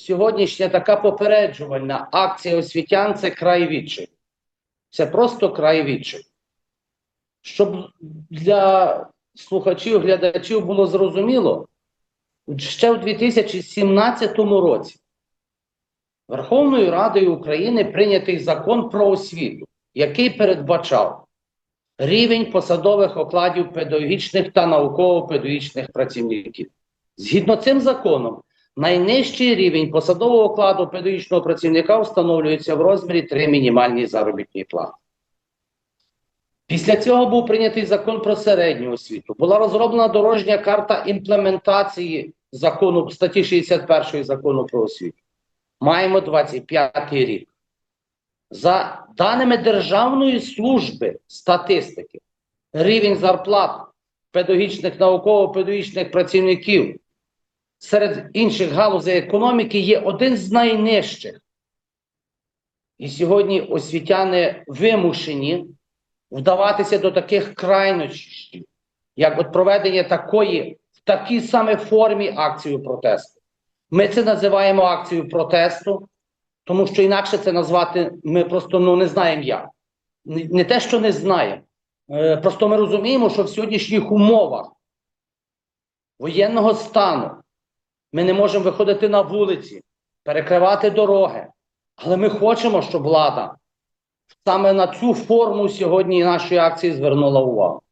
сьогоднішня така попереджувальна акція освітян це край відчаю. Це просто край відчаю. Щоб для слухачів, глядачів було зрозуміло, ще у 2017 році Верховною Радою України прийнятий закон про освіту, який передбачав рівень посадових окладів педагогічних та науково-педагогічних працівників. Згідно цим законом, найнижчий рівень посадового окладу педагогічного працівника встановлюється в розмірі 3 мінімальні заробітні плати. Після цього був прийнятий закон про середню освіту. Була розроблена дорожня карта імплементації закону статті 61 закону про освіту. Маємо 25 рік. За даними Державної служби статистики, рівень зарплат педагогічних науково-педагогічних працівників серед інших галузей економіки є один з найнижчих. І сьогодні освітяни вимушені вдаватися до таких крайнощів, як от проведення такої в такій саме формі акцію протесту. Ми це називаємо акцією протесту, тому що інакше це назвати ми просто ну, не знаємо як. Не, те, що не знаємо. Е, просто ми розуміємо, що в сьогоднішніх умовах воєнного стану ми не можемо виходити на вулиці, перекривати дороги. Але ми хочемо, щоб влада саме на цю форму сьогодні нашої акції звернула увагу.